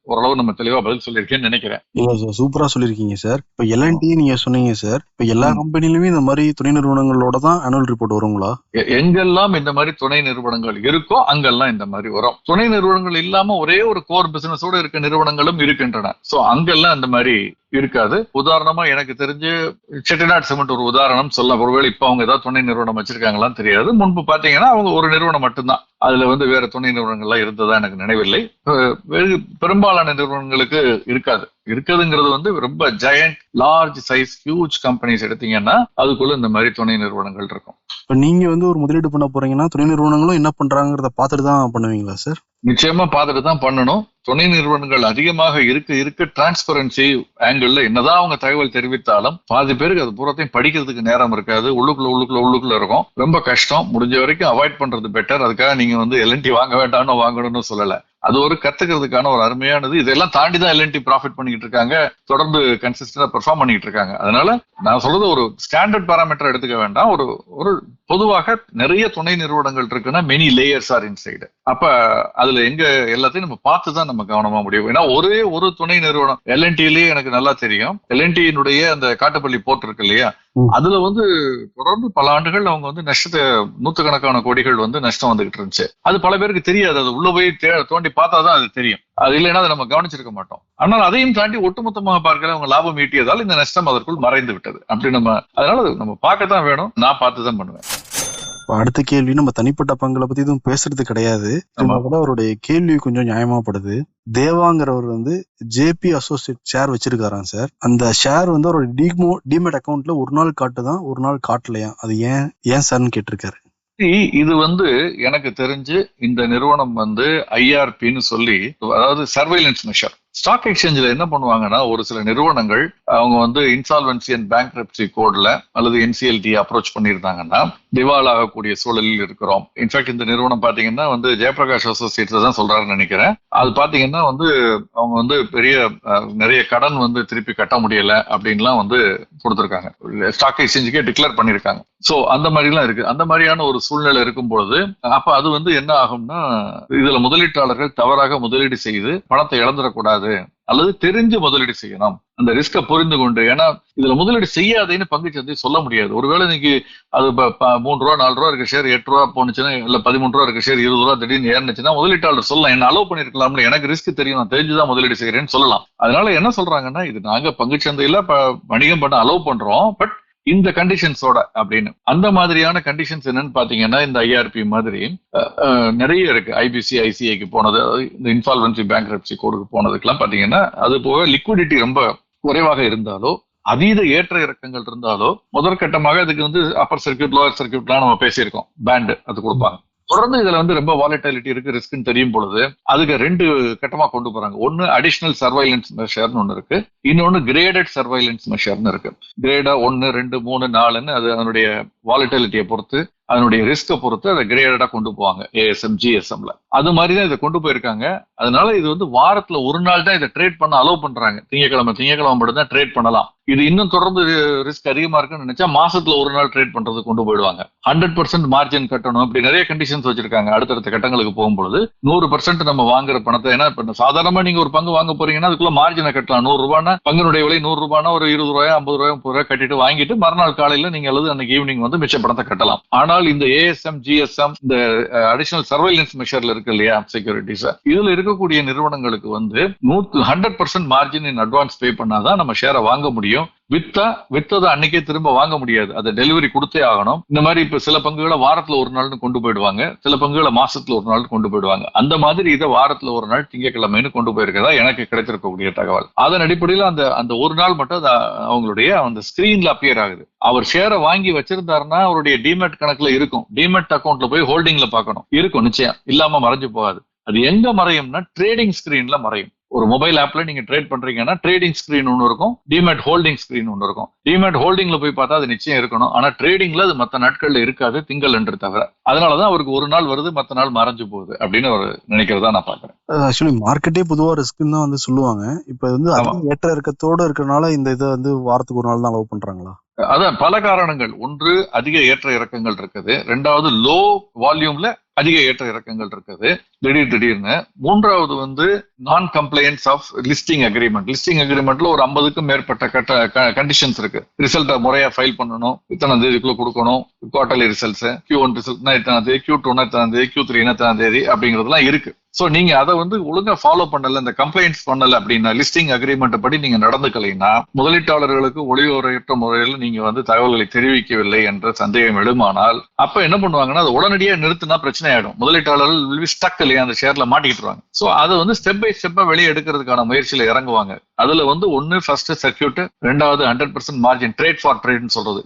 ஓரளவு நம்ம தெளிவா பதில் சொல்லியிருக்கேன்னு நினைக்கிறேன். இல்ல சார் சூப்பரா சொல்லிருக்கீங்க சார் இப்ப எல்என்டி நீங்க சொன்னீங்க சார் இப்ப எல்லா. கம்பெனிலுமே இந்த மாதிரி துணை நிறுவனங்களோட தான் அனுவல் ரிப்போர்ட் வருங்களா? எங்கெல்லாம் இந்த மாதிரி துணை நிறுவனங்கள் இருக்கோ அங்கெல்லாம் இந்த மாதிரி வரும். துணை நிறுவனங்கள் இல்லாம ஒரே ஒரு கோர் பிசினஸோட இருக்க நிறுவனங்களும் இருக்கின்றன. சோ அங்கெல்லாம் இந்த மாதிரி இருக்காது. உதாரணமா எனக்கு தெரிஞ்சு செட்டிநாட் சிமெண்ட் ஒரு உதாரணம் சொல்ல ஒருவேளை இப்ப அவங்க ஏதாவது துணை நிறுவனம் வச்சிருக்காங்களான்னு தெரியாது. முன்பு பாத்தீங்கன்னா அவங்க ஒரு நிறுவனம் மட்டும்தான். அதுல வந்து வேற துணை நிறுவனங்கள்லாம் இருந்ததா எனக்கு நினைவில்லை. பெரும்பாலான நிறுவனங்களுக்கு இருக்காது. இருக்குதுங்கிறது வந்து ரொம்ப giant large size huge companies எடுத்தீங்கன்னா அதுக்குள்ள இந்த மாதிரி துணை நிறுவனங்கள் இருக்கும். இப்ப நீங்க வந்து ஒரு முதலீடு பண்ண போறீங்கன்னா துணை நிறுவனங்களும் என்ன பண்றாங்கறத பார்த்துட்டு தான் பண்ணுவீங்களா சார் நிச்சயமா பார்த்துட்டு தான் பண்ணணும். துணை நிறுவனங்கள் அதிகமாக இருக்க இருக்க டிரான்ஸ்பரன்சி ஆங்கிள் என்னதான் அவங்க தகவல் தெரிவித்தாலும் பாதி பேருக்கு அது பூரத்தையும் படிக்கிறதுக்கு நேரம் இருக்காது. உள்ளுக்குள்ள உள்ளுக்குள்ள உள்ளுக்குள்ள இருக்கும். ரொம்ப கஷ்டம். முடிஞ்ச வரைக்கும் அவாய்ட் பண்றது பெட்டர் அதுக்காக நீங்க வந்து எல்என்டி வாங்க வேண்டாம்னு வாங்கணும்னு சொல்லல. அது ஒரு கத்துக்கிறதுக்கான ஒரு அருமையானது. இதெல்லாம் தாண்டி தான் எல்என்டி ப்ராஃபிட் பண்ணிக்கிட்டு இருக்காங்க தொடர்ந்து கன்சிஸ்டன்டா பெர்ஃபார்ம் பண்ணிக்கிட்டு இருக்காங்க அதனால நான் சொல்றது ஒரு ஸ்டாண்டர்ட் பாராமீட்டர் எடுத்துக்க வேண்டாம். ஒரு ஒரு பொதுவாக நிறைய துணை நிறுவனங்கள் இருக்குன்னா மெனி லேயர்ஸ் ஆர் இன்சைடு அப்ப அதுல எங்க எல்லாத்தையும் நம்ம பார்த்து தான் நம்ம கவனமா முடியும். ஏன்னா ஒரே ஒரு துணை நிறுவனம் எல்என்டிலயே எனக்கு நல்லா தெரியும். எல்என்டியினுடைய அந்த காட்டுப்பள்ளி போர்ட் இருக்கு இல்லையா. அதுல வந்து தொடர்ந்து பல ஆண்டுகள் அவங்க வந்து நஷ்டத்தை நூத்துக்கணக்கான கோடிகள் வந்து நஷ்டம் வந்துகிட்டு இருந்துச்சு. அது பல பேருக்கு தெரியாது. அது உள்ள போய் தோண்டி பார்த்தாதான் அது தெரியும். அது இல்லைன்னா அதை நம்ம கவனிச்சிருக்க மாட்டோம். ஆனால் அதையும் தாண்டி ஒட்டுமொத்தமாக பார்க்கல அவங்க லாபம் ஈட்டியதால் இந்த நஷ்டம் அதற்குள் மறைந்து விட்டது. அப்படி நம்ம அதனால அது நம்ம பார்க்கத்தான் வேணும். நான் பார்த்து தான் பண்ணுவேன் அடுத்த கேள்வி நம்ம தனிப்பட்ட பங்குல பத்தி எதுவும் பேசுறது கிடையாது. இருந்தா கூட அவருடைய கேள்வி கொஞ்சம் நியாயமாப்படுது தேவாங்கிறவர் வந்து ஜேபி அசோசியேட் ஷேர் வச்சிருக்காராம் சார். அந்த ஷேர் வந்து அவரோட டிமோ டிமெட் அக்கவுண்ட்ல ஒரு நாள் காட்டுதான் ஒரு நாள் காட்டலையா அது ஏன் ஏன் சார்னு கேட்டிருக்காரு. இது வந்து எனக்கு தெரிஞ்சு இந்த நிறுவனம் வந்து ஐஆர்பின்னு சொல்லி அதாவது சர்வைலன்ஸ் மெஷர் ஸ்டாக் எக்ஸ்சேஞ்சில் என்ன பண்ணுவாங்கன்னா ஒரு சில நிறுவனங்கள் அவங்க வந்து இன்சால்வன்சி அண்ட் பேங்க்ரப்சி கோட்ல அல்லது என்சிஎல்டி அப்ரோச் பண்ணியிருந்தாங்கன்னா திவால் ஆகக்கூடிய சூழலில் இருக்கிறோம். இன்ஃபேக்ட் இந்த நிறுவனம் பாத்தீங்கன்னா வந்து ஜெயபிரகாஷ் அசோசியேட்ஸ் தான் சொல்றாருன்னு நினைக்கிறேன். அது பாத்தீங்கன்னா வந்து அவங்க வந்து பெரிய நிறைய கடன் வந்து திருப்பி கட்ட முடியல அப்படின்லாம் வந்து கொடுத்துருக்காங்க. ஸ்டாக் எக்ஸ்சேஞ்சுக்கே டிக்ளேர் பண்ணியிருக்காங்க. ஸோ அந்த மாதிரிலாம் இருக்கு. அந்த மாதிரியான ஒரு சூழ்நிலை இருக்கும் பொழுது அப்ப அது வந்து என்ன ஆகும்னா இதுல முதலீட்டாளர்கள் தவறாக முதலீடு செய்து பணத்தை இழந்துடக்கூடாது. அல்லது தெரிஞ்சு முதலீடு செய்யணும். அந்த ரிஸ்கை புரிந்து கொண்டு ஏன்னா இதுல முதலீடு செய்யாதேன்னு பங்கு சந்தை சொல்ல முடியாது. ஒருவேளை இன்னைக்கு அது மூணு மூன்று ரூபா நாலு ரூபா இருக்க ஷேர் எட்டு ரூபா போனுச்சுன்னா இல்ல பதிமூணு ரூபா இருக்க ஷேர் இருபது ரூபா திடீர்னு ஏறினுச்சுன்னா முதலீட்டாளர் சொல்லலாம். என்ன அலோவ் பண்ணிருக்கலாம்ல எனக்கு ரிஸ்க் தெரியும் நான் தெரிஞ்சுதான் முதலீடு செய்யறேன்னு சொல்லலாம். அதனால என்ன சொல்றாங்கன்னா இது நாங்க பங்கு சந்தையில வணிகம் பண்ண அலோவ் பண்றோம் பட் இந்த கண்டிஷன்ஸோட அப்படின்னு. அந்த மாதிரியான கண்டிஷன்ஸ் என்னன்னு பாத்தீங்கன்னா இந்த ஐஆர்பி மாதிரி நிறைய இருக்கு. ஐபிசி ஐசிஐக்கு போனது இந்த இன்சால்வன்சி பேங்க்ரப்சி கோடுக்கு போனதுக்கெல்லாம் பாத்தீங்கன்னா அது போக லிக்விடிட்டி ரொம்ப குறைவாக இருந்தாலோ அதீத ஏற்ற இறக்கங்கள் இருந்தாலோ முதற்கட்டமாக அதுக்கு வந்து அப்பர் சர்க்கியூட் லோவர் சர்க்கியூட்லாம் நம்ம பேசியிருக்கோம். பேண்ட் அது கொடுப்பாங்க. தொடர்ந்து இதுல வந்து ரொம்ப வாலட்டிலிட்டி இருக்கு ரிஸ்க்னு தெரியும் பொழுது அதுக்கு ரெண்டு கட்டமா கொண்டு போறாங்க. ஒன்னு அடிஷனல் சர்வைலன்ஸ் மெஷர்னு ஒன்னு இருக்கு. இன்னொன்னு கிரேடட் சர்வைலன்ஸ் மெஷர்னு இருக்கு. கிரேடா ஒன்னு ரெண்டு மூணு நாலுன்னு அது அதனுடைய வாலட்டிலிட்டியை பொறுத்து அதனுடைய ரிஸ்கை பொறுத்து அதை கிரேடடா கொண்டு போவாங்க. ஏஎஸ்எம் ஜிஎஸ்எம்ல அது மாதிரி தான் இதை கொண்டு போயிருக்காங்க. அதனால இது வந்து வாரத்துல ஒரு நாள் தான் இதை ட்ரேட் பண்ண அலோவ் பண்றாங்க. திங்கக்கிழமை திங்கக்கிழமை மட்டும் தான் ட்ரேட் பண்ணலாம். இது இன்னும் தொடர்ந்து ரிஸ்க் அதிகமா இருக்குன்னு நினைச்சா மாசத்துல ஒரு நாள் ட்ரேட் பண்றது கொண்டு போயிடுவாங்க. ஹண்ட்ரட் பர்சன்ட் மார்ஜின் கட்டணும் அப்படி நிறைய கண்டிஷன்ஸ் வச்சிருக்காங்க. அடுத்தடுத்த கட்டங்களுக்கு போகும்பொழுது நூறு பர்சன்ட் நம்ம வாங்குற பணத்தை ஏன்னா இப்ப சாதாரணமா நீங்க ஒரு பங்கு வாங்க போறீங்கன்னா அதுக்குள்ள மார்ஜினை கட்டலாம். நூறு ரூபாய்னா பங்கினுடைய விலை நூறு ரூபாய்னா ஒரு இருபது ரூபாய் ஐம்பது ரூபாய் முப்பது ரூபாய் கட்டிட்டு வாங்கிட்டு மறுநாள் காலையில நீங்க அல்லது அன்னைக்கு ஈவினிங் வந்து மிச்ச பணத்தை கட்டலாம். ஆனால் இந்த ஏஎஸ்எம் ஜிஎஸ்எம் இந்த அடிஷனல் சர்வைலன்ஸ் மெஷர்ல இருக்கு இல்லையா செக்யூரிட்டிஸ் இதுல இருக்கக்கூடிய நிறுவனங்களுக்கு வந்து நூத்து hundred percent margin in advance pay பண்ணாதான் நம்ம ஷேரை வாங்க முடியும். வித்தா வித்ததை அன்னைக்கே திரும்ப வாங்க முடியாது. அதை டெலிவரி கொடுத்தே ஆகணும். இந்த மாதிரி இப்ப சில பங்குகளை வாரத்துல ஒரு நாள்னு கொண்டு போயிடுவாங்க. சில பங்குகளை மாசத்துல ஒரு நாள் கொண்டு போயிடுவாங்க. அந்த மாதிரி இதை வாரத்துல ஒரு நாள் திங்கக்கிழமைன்னு கொண்டு போயிருக்கதா எனக்கு கிடைத்திருக்கக்கூடிய தகவல். அதன் அடிப்படையில் அந்த அந்த ஒரு நாள் மட்டும் அவங்களுடைய அந்த ஸ்கிரீன்ல அப்பியர் ஆகுது. அவர் ஷேரை வாங்கி வச்சிருந்தாருன்னா அவருடைய டிமெட் கணக்குல இருக்கும். டிமெட் அக்கௌண்ட்ல போய் ஹோல்டிங்ல பார்க்கணும். இருக்கும் நிச்சயம். இல்லாம மறைஞ்சு போகாது. அது எங்க மறையும்னா ட்ரேடிங் ஸ்கிரீன்ல மறையும். ஒரு மொபைல் ஆப்ல நீங்க ட்ரேட் பண்றீங்கன்னா ட்ரேடிங் ஸ்கிரீன் ஒன்று இருக்கும் டிமேட் ஹோல்டிங் ஸ்கிரீன் ஒன்று இருக்கும். டிமேட் ஹோல்டிங்ல போய் பார்த்தா அது நிச்சயம் இருக்கணும். ஆனா ட்ரேடிங்ல அது மத்த நாட்கள்ல இருக்காது திங்கள் என்று தவிர. அதனாலதான் அவருக்கு ஒரு நாள் வருது மத்த நாள் மறைஞ்சு போகுது அப்படின்னு அவர் நினைக்கிறதா நான் பாக்குறேன் ஆக்சுவலி மார்க்கெட்டே பொதுவா ரிஸ்க்னு தான் வந்து சொல்லுவாங்க. இப்ப வந்து ஏற்ற இறக்கத்தோட இருக்கறனால இந்த இதை வந்து வாரத்துக்கு ஒரு நாள் தான் அலோவ் பண்றாங்களா? அதான் பல காரணங்கள். ஒன்று அதிக ஏற்ற இறக்கங்கள் இருக்குது. ரெண்டாவது லோ வால்யூம்ல அதிக ஏற்ற இறக்கங்கள் இருக்குது. திடீர் திடீர்னு. மூன்றாவது வந்து நான் compliance of listing agreement listing அக்ரிமெண்ட்ல ஒரு ஐம்பதுக்கும் மேற்பட்ட கட்ட கண்டிஷன்ஸ் இருக்கு. ரிசல்ட்டை முறையா ஃபைல் பண்ணணும். இத்தனை தேதிக்குள்ள கொடுக்கணும். குவார்டர்லி ரிசல்ட்ஸ் கியூ ஒன் ரிசல்ட்னா இத்தனை தேதி கியூ டூனா இத்தனை தேதி கியூ த்ரீ எத்தனை தேதி அப்படிங்கிறதுலாம் இருக்கு. சோ நீங்க அதை வந்து ஒழுங்கா ஃபாலோ பண்ணல இந்த கம்ப்ளைண்ட்ஸ் பண்ணல அப்படின்னா லிஸ்டிங் அக்ரிமெண்ட் படி நீங்க நடந்துக்கலைன்னா முதலீட்டாளர்களுக்கு ஒளியோரையற்ற முறையில் நீங்க வந்து தகவல்களை தெரிவிக்கவில்லை என்ற சந்தேகம் எழுமானால் அப்ப என்ன பண்ணுவாங்கன்னா அது உடனடியாக நிறுத்தினா பிரச்சனை ஆயிடும். முதலீட்டாளர்கள் ஸ்டக் இல்லையா அந்த ஷேர்ல மாட்டிக்கிட்டுருவாங்க. சோ அதை வந்து ஸ்டெப் பை ஸ்டெப்பா வெளியே எடுக்கிறதுக்கான முயற்சியில இறங்குவாங்க. அதுல வந்து ஒன்னு ஃபர்ஸ்ட் சர்க்கியூட் ரெண்டாவது hundred percent margin trade for ட்ரேட்னு சொல்றது.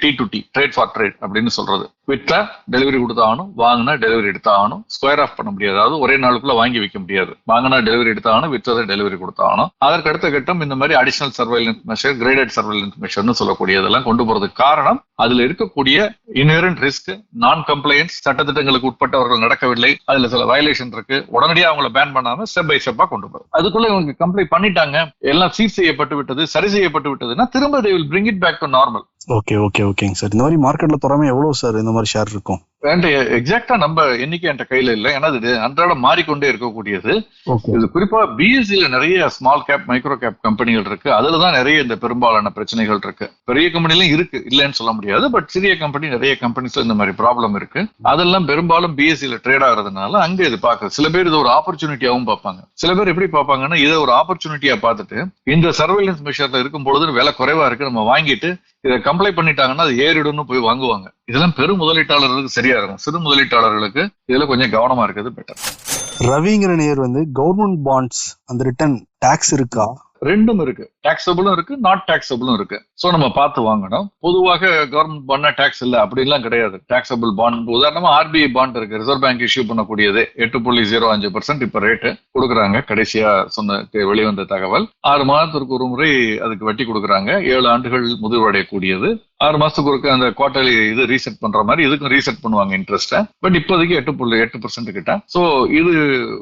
T to T trade for trade அப்படின்னு சொல்றது. விற்றா டெலிவரி கொடுத்தாகணும் வாங்கினா டெலிவரி எடுத்தாகணும். ஸ்கொயர் ஆஃப் பண்ண முடியாது. அதாவது ஒரே நாளுக்குள்ள வாங்கி வைக்க முடியாது. வாங்கினா டெலிவரி எடுத்தாகணும் விற்றதை டெலிவரி கொடுத்தாகணும். அதற்கு அடுத்த கட்டம் இந்த மாதிரி additional surveillance measure graded surveillance மெஷர்னு சொல்லக்கூடியதெல்லாம் கொண்டு போறதுக்கு காரணம் அதுல இருக்கக்கூடிய இன்ஹரண்ட் ரிஸ்க் நான் கம்ப்ளைண்ட்ஸ் சட்டத்திட்டங்களுக்கு உட்பட்டவர்கள் நடக்கவில்லை. அதுல சில வயலேஷன் இருக்கு. உடனடியாக அவங்கள பேன் பண்ணாம ஸ்டெப் பை ஸ்டெப்பா கொண்டு போறது. அதுக்குள்ள இவங்க கம்ப்ளைண்ட் பண்ணிட்டாங்க. எல்லாம் சீர் செய்யப்பட்டு விட்டது சரி செய்யப்பட்டு விட்டதுன்னா திரும்ப they will bring it back to normal okay okay ஓகேங்க சார் இந்த மாதிரி மார்க்கெட்ல திறமை எவ்வளவு சார் இந்த மாதிரி ஷேர் இருக்கும். எக்ஸாக்டா நம்ம எண்ணிக்கை என்கிட்ட கையில இல்ல. ஏன்னா இது அன்றாட மாறிக்கொண்டே இருக்கக்கூடியது. இது குறிப்பா பிஎஸ்சில நிறைய ஸ்மால் கேப் மைக்ரோ கேப் கம்பெனிகள் இருக்கு. அதுலதான் நிறைய இந்த பெரும்பாலான பிரச்சனைகள் இருக்கு. பெரிய கம்பெனிலும் இருக்கு. இல்லைன்னு சொல்ல முடியாது. பட் சிறிய கம்பெனி நிறைய கம்பெனிஸ்ல இந்த மாதிரி ப்ராப்ளம் இருக்கு. அதெல்லாம் பெரும்பாலும் பிஎஸ்சில ட்ரேட் ஆகுறதுனால அங்க இது பாக்குறது சில பேர் இது ஒரு ஆப்பர்ச்சுனிட்டியாவும் பார்ப்பாங்க. சில பேர் எப்படி பார்ப்பாங்கன்னா இதை ஒரு ஆப்பர்ச்சுனிட்டியா பார்த்துட்டு இந்த சர்வேலன்ஸ் மெஷர்ல இருக்கும் பொழுது விலை குறைவா இருக்கு. நம்ம வாங்கிட்டு இதை கம்ப்ளை பண்ணிட்டாங்கன்னா அது ஏறிடும்னு போய் வாங்குவாங்க. இதெல்லாம் பெரும் முதலீட்டாளர்களுக்கு சரியா இருக்கும். சிறு முதலீட்டாளர்களுக்கு இதுல கொஞ்சம் கவனமா இருக்கிறது பெட்டர் ரவிங்கிற நேர் வந்து கவர்மெண்ட் பாண்ட்ஸ் அந்த ரிட்டர்ன் டாக்ஸ் இருக்கா? ரெண்டும் இருக்கு. டாக்ஸபிளும் இருக்கு நாட் டாக்ஸபிளும் இருக்கு. ஸோ நம்ம பார்த்து வாங்கணும். பொதுவாக கவர்மெண்ட் பாண்ட்னா டாக்ஸ் இல்லை அப்படிலாம் கிடையாது. டாக்ஸபிள் பாண்ட் உதாரணமா ஆர்பிஐ பாண்ட் இருக்கு. ரிசர்வ் பேங்க் இஷ்யூ பண்ணக்கூடியது. எட்டு புள்ளி ஜீரோ அஞ்சு பர்சன்ட் இப்ப ரேட்டு கொடுக்குறாங்க. கடைசியா சொன்ன வெளிவந்த தகவல். ஆறு மாதத்திற்கு ஒரு முறை அதுக்கு வட்டி கொடுக்குறாங்க. ஏழு ஆண்டுகள் முதிர்வடையக்கூடியது ஆறு மாசத்துக்கு ஒருக்க அந்த குவார்டர்லி இது ரீசெட் பண்ற மாதிரி இதுக்கும் ரீசெட் பண்ணுவாங்க இன்ட்ரெஸ்ட்டை பட் இப்போதைக்கு எட்டு புள்ளி எட்டு பர்சன்ட் கிட்ட. ஸோ இது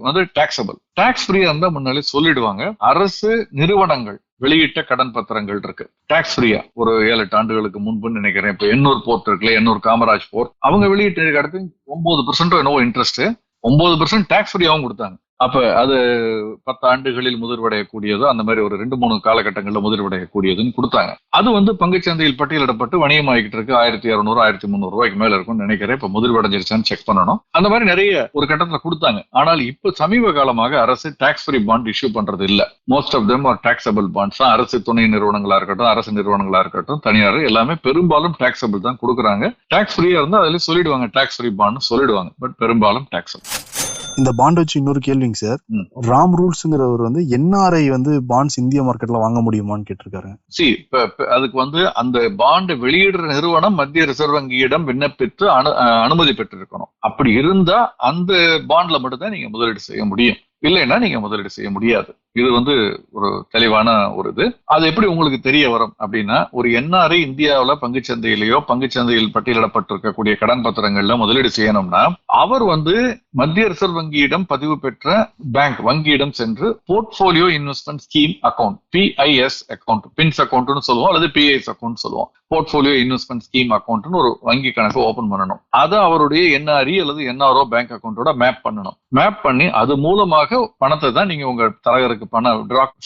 வந்து டாக்ஸபிள் டாக்ஸ் ஃப்ரீயா இருந்தா முன்னாலே சொல்லிடுவாங்க. அரசு நிறுவனங்கள் வெளியிட்ட கடன் பத்திரங்கள் இருக்கு. டாக்ஸ் ஃப்ரீயா ஒரு ஏழு எட்டு ஆண்டுகளுக்கு முன்பு நினைக்கிறேன். இப்ப எண்ணூர் போர்ட் இருக்குல்ல எண்ணூர் காமராஜ் போர்ட் அவங்க வெளியிட்ட இடத்துக்கு ஒன்பது பர்சன்டோ என்னவோ இன்ட்ரெஸ்ட் ஒன்பது பர்சன்ட் டாக்ஸ் ஃப்ரீயாவும் கொடுத்தாங்க. அப்ப அது பத்து ஆண்டுகளில் முதிர்வடையக்கூடியதோ அந்த மாதிரி ஒரு ரெண்டு மூணு காலகட்டங்களில் முதிர்வடையக்கூடியதுன்னு கொடுத்தாங்க. அது வந்து பங்குச்சந்தையில் பட்டியலிடப்பட்டு வணிகமாகிட்டு இருக்கு. ஆயிரத்தி இரநூறு ஆயிரத்தி முந்நூறு ரூபாய்க்கு மேல இருக்கும்னு நினைக்கிறேன். இப்ப முதிர்வடைஞ்சிருச்சான்னு செக் பண்ணணும். அந்த மாதிரி நிறைய ஒரு கட்டத்துல கொடுத்தாங்க. ஆனால் இப்ப சமீப காலமாக அரசு டாக்ஸ் ஃப்ரீ பாண்ட் இஷ்யூ பண்றது இல்ல. Most of them are taxable bonds தான் அரசு துணை நிறுவனங்களா இருக்கட்டும் அரசு நிறுவனங்களா இருக்கட்டும் தனியார் எல்லாமே பெரும்பாலும் டாக்ஸபிள் தான் கொடுக்குறாங்க. டாக்ஸ் ஃப்ரீயா இருந்தால் அதுல சொல்லிடுவாங்க. டாக்ஸ் ஃப்ரீ பாண்ட் சொல்லிடுவாங்க. பட் பெரும்பாலும் டாக்ஸபிள் இந்த பாண்ட் வச்சு இன்னொரு கேள்விங்க சார். ராம் ரூல்ஸ்ங்கிறவர் வந்து என்ஆர்ஐ வந்து பாண்ட்ஸ் இந்திய மார்க்கெட்ல வாங்க முடியுமான்னு கேட்டிருக்காரு சி அதுக்கு வந்து அந்த பாண்ட் வெளியிடுற நிறுவனம் மத்திய ரிசர்வ் வங்கியிடம் விண்ணப்பித்து அனு அனுமதி பெற்றிருக்கணும். அப்படி இருந்தா அந்த பாண்ட்ல மட்டும் தான் நீங்க முதலீடு செய்ய முடியும். இல்லைன்னா நீங்க முதலீடு செய்ய முடியாது. இது வந்து ஒரு தெளிவான ஒரு இது. அது எப்படி உங்களுக்கு தெரிய வரும் அப்படின்னா ஒரு என்ஆர்ஐ இந்தியாவுல பங்குச்சந்தையிலேயோ பங்குச்சந்தையில் பட்டியலிடப்பட்டிருக்கக்கூடிய கடன் பத்திரங்கள்ல முதலீடு செய்யணும்னா அவர் வந்து மத்திய ரிசர்வ் வங்கியிடம் பதிவு பெற்ற பேங்க் வங்கியிடம் சென்று portfolio investment scheme account PIS account PINS அக்கௌண்ட்னு சொல்லுவோம் அல்லது பிஐஎஸ் அக்கௌண்ட் சொல்லுவோம். போர்ட்போலியோ இன்வெஸ்ட்மெண்ட் ஸ்கீம் அக்கௌண்ட்னு ஒரு வங்கி கணக்கு ஓபன் பண்ணணும். அதை அவருடைய என்ஆர்இ அல்லது என்ஆர்ஓ பேங்க் அக்கௌண்டோட மேப் பண்ணணும். மேப் பண்ணி அது மூலமாக பணத்தை தான் நீங்க உங்க தரகருக்கு பண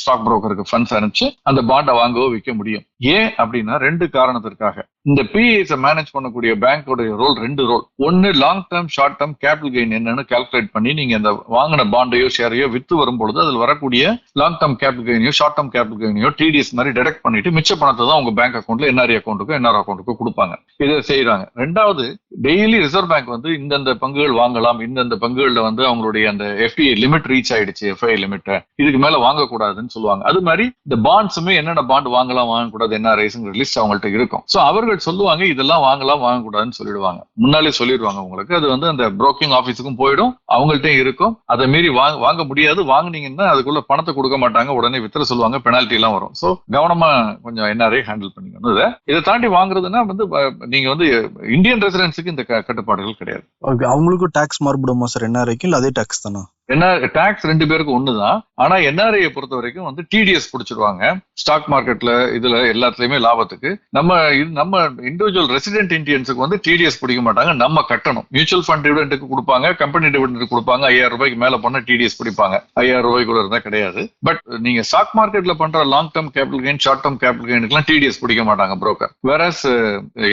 ஸ்டாக் புரோக்கருக்கு ஃபண்ட்ஸ் அனுப்பிச்சு அந்த பாண்டை வாங்கவோ விற்க முடியும். ஏன் அப்படின்னா ரெண்டு காரணத்திற்காக. இந்த பிஐஎஸ் மேனேஜ் பண்ணக்கூடிய பேங்கோடைய ரோல் ரெண்டு ரோல் ஒன்னு long term short term capital gain என்னன்னு கால்குலேட் பண்ணி நீங்க இந்த வாங்கின பாண்டையோ ஷேரையோ வித்து வரும்பொழுது அதில் வரக்கூடிய லாங் டேர்ம் கேபிட்டல் கெயினையோ ஷார்ட் டேர்ம் கேபிட்டல் கெயினையோ டிடிஎஸ் மாதிரி டிடெக்ட் பண்ணிட்டு மிச்ச பணத்தை தான் உங்க பேங்க் அக்கௌண்ட்ல என்ஆர்ஐ அக்கௌண்ட்டுக்கோ என்ஆர் அக்கௌண்ட்டுக்கோ கொடுப்பாங்க. இதை செய்யறாங்க ரெண்டாவது டெய்லி ரிசர்வ் பேங்க் வந்து இந்தந்த பங்குகள் வாங்கலாம் இந்தந்த பங்குகள்ல வந்து அவங்களுடைய அந்த எஃப்டிஐ லிமிட் ரீச் ஆயிடுச்சு எஃப்ஐ லிமிட் இதுக்கு மேல வாங்கக்கூடாதுன்னு சொல்லுவாங்க. அது மாதிரி இந்த பாண்ட்ஸுமே என்னென்ன பாண்ட் வாங்கலாம் வாங்கக்கூடாது என்ன ரைஸுங்கிற லிஸ்ட் அவங்கள்ட்ட இருக்கும். சோ அவர்கள் சொல்லுவாங்க இதெல்லாம் வாங்கலாம் வாங்கக்கூடாதுன்னு சொல்லிடுவாங்க. முன்னாலே சொல்லிடுவாங்க உங்களுக்கு. அது வந்து அந்த புரோக்கிங் ஆஃபீஸுக்கும் போயிடும் அவங்கள்ட்ட இருக்கும். அதை மீறி வாங்க வாங்க முடியாது. வாங்குனீங்கன்னா அதுக்குள்ள பணத்தை கொடுக்க மாட்டாங்க. உடனே வித்திர சொல்லுவாங்க பெனால்ட்டி எல்லாம் வரும். சோ கவனமா கொஞ்சம் என்ஆர்ஐ ஹேண்டில் பண்ணிக்கணும். இதை இதை தாண்டி வாங்குறதுன்னா வந்து நீங்க வந்து இந்தியன் ரெசிடென்ஸுக்கு இந்த க- கட்டுப்பாடுகள் கிடையாது. அவங்களுக்கும் டாக்ஸ் மாறுபடுமா சார் என்ஆர்ஐக்கு இல்ல அதே டாக்ஸ் தானா? என்ன டாக்ஸ் ரெண்டு பேருக்கும் ஒண்ணுதான். ஆனா என்ஆர்ஐயை பொறுத்த வரைக்கும் வந்து டிடிஎஸ் பிடிச்சிருவாங்க. ஸ்டாக் மார்க்கெட்ல இதுல எல்லாத்துலயுமே லாபத்துக்கு. நம்ம இது நம்ம இண்டிவிஜுவல் ரெசிடென்ட் இந்தியன்ஸுக்கு வந்து டிடிஎஸ் பிடிக்க மாட்டாங்க. நம்ம கட்டணும். மியூச்சுவல் ஃபண்ட் டிவிடெண்ட்டுக்கு கொடுப்பாங்க. கம்பெனி டிவிடெண்ட் கொடுப்பாங்க. ஐயாயிரம் ரூபாய்க்கு மேல பண்ண டிடிஎஸ் பிடிப்பாங்க. ஐயாயிரம் ரூபாய்க்குள்ள இருந்தா கிடையாது. பட் நீங்க ஸ்டாக் மார்க்கெட்ல பண்ற long term capital gain short term capital கெயினுக்குலாம் TDS பிடிக்க மாட்டாங்க புரோக்கர் வேற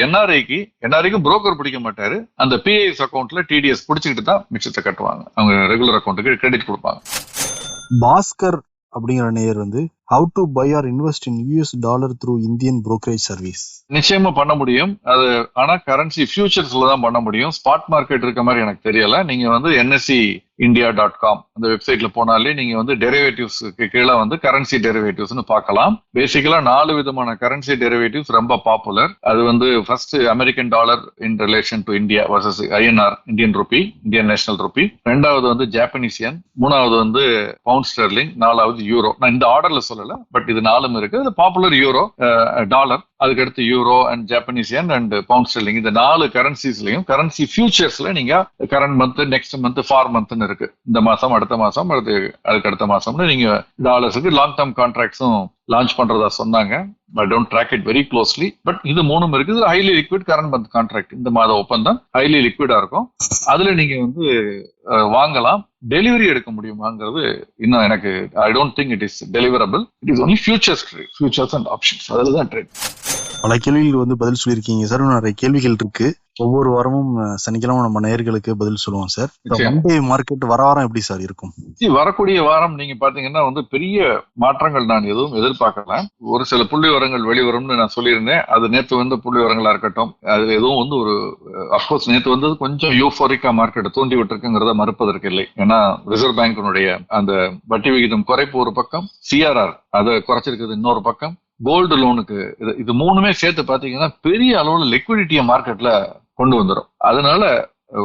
என்ஆர்ஐக்கு என்ஆர்ஐக்கு புரோக்கர் பிடிக்க மாட்டாரு. அந்த பிஐஎஸ் அக்கௌண்ட்ல டிடிஎஸ் பிடிச்சிக்கிட்டு தான் மிச்சத்தை கட்டுவாங்க. அவங்க ரெகுலர் அக்கௌண்ட்டுக்கு கிரெடிட் கொடுப்பாங்க. பாஸ்கர் அப்படிங்கிற நேயர் வந்து how to buy or invest in US dollar through Indian brokerage service நிச்சயமா பண்ண முடியும். அது ஆனா கரன்சி ஃபியூச்சர்ஸ்ல தான் பண்ண முடியும். ஸ்பாட் மார்க்கெட் இருக்க மாதிரி எனக்கு தெரியல. நீங்க வந்து என்எஸ்சி இந்தியா டாட் காம் அந்த வெப்சைட்ல போனாலே நீங்க வந்து டெரிவேட்டிவ்ஸ்க்கு கீழே வந்து கரன்சி டெரிவேட்டிவ்ஸ்னு பார்க்கலாம். பேசிக்கலா நாலு விதமான கரன்சி டெரிவேட்டிவ்ஸ் ரொம்ப பாப்புலர் அது வந்து first American dollar in relation to India versus INR Indian rupee Indian national rupee ரெண்டாவது வந்து ஜாப்பனீஸ் மூணாவது வந்து பவுண்ட் ஸ்டெர்லிங் நாலாவது யூரோ நான் இந்த ஆர்டர்ல சொல்லல பட் இது நாலும் இருக்கு. அது பாப்புலர் யூரோ டாலர் அதுக்கடுத்து euro and Japanese yen and pound sterling இந்த நாலு கரன்சிஸ்லயும் கரன்சி ஃபியூச்சர்ஸ்ல நீங்க current month next month far மந்த்னு இருக்கு. இந்த மாசம் அடுத்த மாசம் அடுத்து அதுக்கு அடுத்த மாசம்னு நீங்க டாலர்ஸுக்கு லாங் டேர்ம் கான்ட்ராக்ட்ஸும் லான்ச் பண்றதா சொன்னாங்க. But don't track it very closely but இது மூணும் இருக்குது. Highly liquid current month contract இந்த மாத ஒப்பந்தம் ஹைலி லிக்விடா இருக்கும். அதுல நீங்க வந்து வாங்கலாம். டெலிவரி எடுக்க முடியுமாங்கிறது இன்னும் எனக்கு I don't think it is deliverable it is only futures trade futures and options அதில் தான் ட்ரேட் பல கேள்விகள் வந்து பதில் சொல்லியிருக்கீங்க. சார் நிறைய கேள்விகள் இருக்கு. ஒவ்வொரு வாரமும் சனிக்கிழமை நம்ம நேயர்களுக்கு பதில் சொல்லுவோம் சார். மண்டே மார்க்கெட் வர வாரம் எப்படி சார் இருக்கும்? வரக்கூடிய வாரம் நீங்க பாத்தீங்கன்னா வந்து பெரிய மாற்றங்கள் நான் எதுவும் எதிர்பார்க்கல. ஒரு சில புள்ளி விவரங்கள் வெளிவரும்னு நான் சொல்லியிருந்தேன். அது நேத்து வந்த புள்ளி விவரங்களா இருக்கட்டும் அதுல எதுவும் வந்து ஒரு அப்கோர்ஸ் நேத்து வந்தது கொஞ்சம் யூஃபோரிக்கா மார்க்கெட் தூண்டி விட்டுருக்குங்கிறத மறுப்பதற்கு இல்லை. ஏன்னா ரிசர்வ் பேங்கினுடைய அந்த வட்டி விகிதம் குறைப்பு ஒரு பக்கம் சிஆர்ஆர் அதை குறைச்சிருக்குது இன்னொரு பக்கம் கோல்டு லோனுக்கு இது மூணுமே சேர்த்து பாத்தீங்கன்னா பெரிய அளவுல லிக்விடிட்டியை மார்க்கெட்ல கொண்டு வந்துடும் அதனால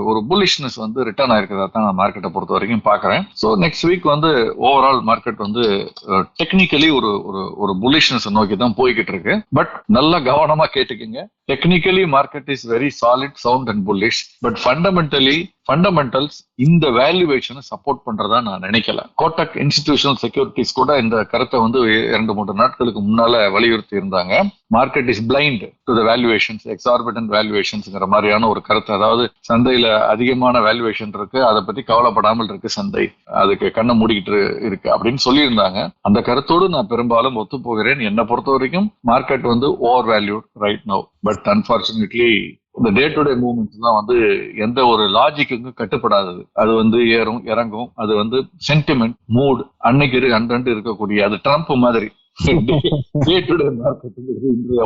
ஒரு புல்லிஷ்னஸ் வந்து ரிட்டர்ன் ஆயிருக்கிறதா தான் நான் மார்க்கெட்டை பொறுத்த வரைக்கும் பார்க்குறேன். ஸோ நெக்ஸ்ட் வீக் வந்து ஓவரால் மார்க்கெட் வந்து டெக்னிக்கலி ஒரு ஒரு ஒரு புல்லிஷ்னஸ் நோக்கி தான் போய்கிட்டு இருக்கு. பட் நல்லா கவனமாக கேட்டுக்கோங்க. Technically market is very solid sound and bullish but fundamentally fundamentals இந்த வேல்யூவேஷனை சப்போர்ட் பண்றதா நான் நினைக்கல. கோட்டக் இன்ஸ்டிடியூஷனல் செக்யூரிட்டிஸ் கூட இந்த கருத்தை வந்து இரண்டு மூன்று நாட்களுக்கு முன்னால வலியுறுத்தி இருந்தாங்க. Market is blind to the valuations exorbitant வேல்யூவேஷன்ஸ்ங்கிற மாதிரியான ஒரு கருத்து. அதாவது சந்தையில அதிகமான வேல்யூவேஷன் இருக்கு அதை பத்தி கவலைப்படாமல் இருக்கு சந்தை. அதுக்கு கண்ணை மூடிக்கிட்டு இருக்கு அப்படின்னு சொல்லியிருந்தாங்க. அந்த கருத்தோடு நான் பெரும்பாலும் ஒத்து போகிறேன் என்னை பொறுத்த வரைக்கும் மார்க்கெட் வந்து overvalued right now but unfortunately இந்த டே டு டே மூவ்மெண்ட்ஸ் தான் வந்து எந்த ஒரு லாஜிக்குக்கும் கட்டுப்படாதது. அது வந்து ஏறும் இறங்கும். அது வந்து சென்டிமெண்ட் மூட் அன்னைக்கு அன்றன்று இருக்கக்கூடிய அது ட்ரம்ப் மாதிரி. [LAUGHS] இன்றைய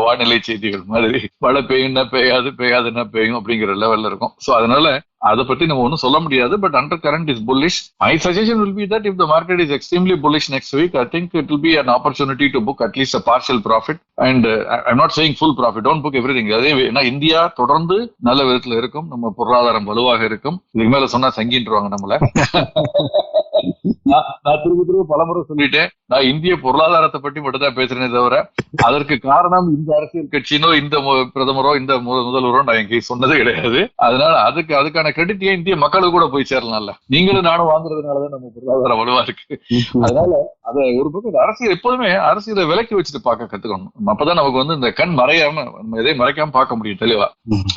வானிலை செய்திகள் மாதிரி மழை பெய்யும்னா பெய்யாது பெய்யாதுன்னா பெய்யும் அப்படிங்கிற லெவல்ல இருக்கும். சோ அதனால அதை பத்தி நம்ம ஒன்றும் சொல்ல முடியாது but undercurrent is bullish my suggestion will be that if the market is extremely bullish next week I think it will be an opportunity to book at least a partial profit and I'm not saying full profit don't book everything அதே ஏன்னா இந்தியா தொடர்ந்து நல்ல விதத்துல இருக்கும் நம்ம பொருளாதாரம் வலுவாக இருக்கும். இதுக்கு மேல சொன்னா சங்கின்றுவாங்க நம்மள. [LAUGHS] நான் திரும்ப திரும்ப பலமுறை சொல்லிட்டேன். நான் இந்திய பொருளாதாரத்தை பற்றி மட்டும் தான் பேசுறேனே தவிர அதற்கு காரணம் இந்த அரசியல் கட்சியினோ இந்த பிரதமரோ இந்த முதல்வரோ நான் எங்கேயும் சொன்னது கிடையாது. அதனால அதுக்கு அதுக்கான கிரெடிட் ஏன் இந்திய மக்களுக்கு கூட போய் சேரலாம்ல நீங்களும் நானும் வாங்குறதுனாலதான் நம்ம பொருளாதாரம் வலுவா இருக்கு. அதனால அதை ஒரு பக்கம் அரசியல் எப்போதுமே அரசியலை விலக்கி வச்சுட்டு பார்க்க கத்துக்கணும். அப்பதான் நமக்கு வந்து இந்த கண் மறையாம நம்ம எதையும் மறைக்காம பார்க்க முடியும் தெளிவா.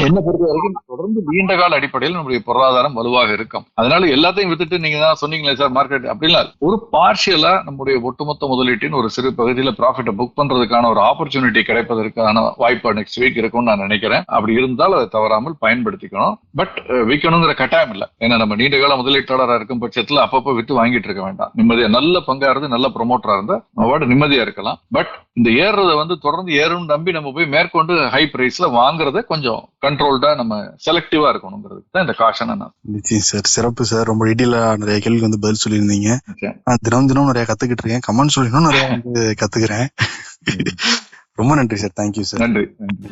என்ன பொறுத்த வரைக்கும் தொடர்ந்து நீண்ட கால அடிப்படையில் நம்முடைய பொருளாதாரம் வலுவாக இருக்கும். அதனால எல்லாத்தையும் வித்துட்டு நீங்க தான் சொன்னீங்களே சார் மார்க்கெட் அப்படிலாம் ஒரு பார்ஷியலா நம்முடைய ஒட்டுமொத்த முதலீட்டின் ஒரு சிறு பகுதியில ப்ராஃபிட்டை புக் பண்றதுக்கான ஒரு ஆப்பர்ச்சுனிட்டி கிடைப்பதற்கான வாய்ப்பு நெக்ஸ்ட் வீக் இருக்கும்னு நான் நினைக்கிறேன். அப்படி இருந்தால் அதை தவறாமல் பயன்படுத்திக்கணும். பட் விற்கணுங்கிற கட்டாயம் இல்லை. ஏன்னா நம்ம நீண்ட கால முதலீட்டாளராக இருக்கும் பட்சத்துல அப்பப்போ வித்து வாங்கிட்டு இருக்க வேண்டாம். நிம்மதியா நல்ல பங்கா இருந்து நல்ல ப்ரொமோட்டரா இருந்தா பாட்டு நிம்மதியா இருக்கலாம். பட் இந்த ஏறுறத வந்து தொடர்ந்து ஏறும்னு நம்பி நம்ம போய் மேற்கொண்டு ஹை பிரைஸ்ல வாங்குறத கொஞ்சம் கண்ட்ரோல்டா நம்ம செலக்டிவா இருக்கணுங்கிறதுக்கு தான் இந்த காஷனை நான் நிச்சயம் சார் சிறப்பு சார் ரொம்ப டீட்டெயிலா நிறைய கேள்விக்கு வந்து பதில் சொல்லியிருந்தீங்க. நான் தினம் தினம் நிறைய கத்துக்கிட்டு இருக்கேன். கமெண்ட் சொல்லினும் நிறைய வந்து கத்துக்கிறேன். ரொம்ப நன்றி சார் தேங்க்யூ சார் நன்றி. நன்றி.